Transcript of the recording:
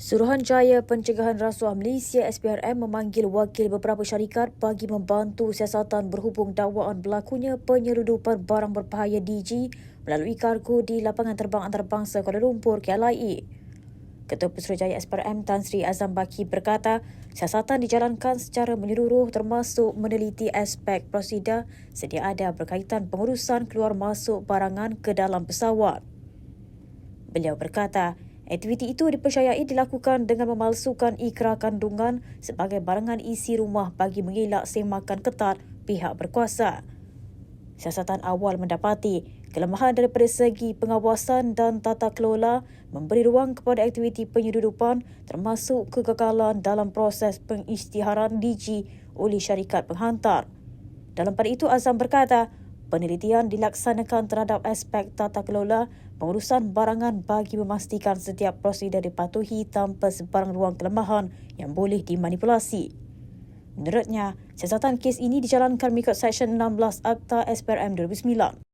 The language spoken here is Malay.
Suruhanjaya Pencegahan Rasuah Malaysia SPRM memanggil wakil beberapa syarikat bagi membantu siasatan berhubung dakwaan berlakunya penyeludupan barang berbahaya DG melalui kargo di lapangan terbang antarabangsa Kuala Lumpur KLIA. Ketua Pesuruhjaya SPRM Tan Sri Azam Baki berkata, siasatan dijalankan secara menyeluruh termasuk meneliti aspek prosedur sedia ada berkaitan pengurusan keluar masuk barangan ke dalam pesawat. Beliau berkata, aktiviti itu dipercayai dilakukan dengan memalsukan ikrar kandungan sebagai barangan isi rumah bagi mengelak semakan ketat pihak berkuasa. Siasatan awal mendapati kelemahan daripada segi pengawasan dan tata kelola memberi ruang kepada aktiviti penyeludupan termasuk kegagalan dalam proses pengisytiharan DG oleh syarikat penghantar. Dalam pada itu Azam berkata, penelitian dilaksanakan terhadap aspek tata kelola pengurusan barangan bagi memastikan setiap prosedur dipatuhi tanpa sebarang ruang kelemahan yang boleh dimanipulasi. Menurutnya, siasatan kes ini dijalankan mengikut Seksyen 16 Akta SPRM 2009.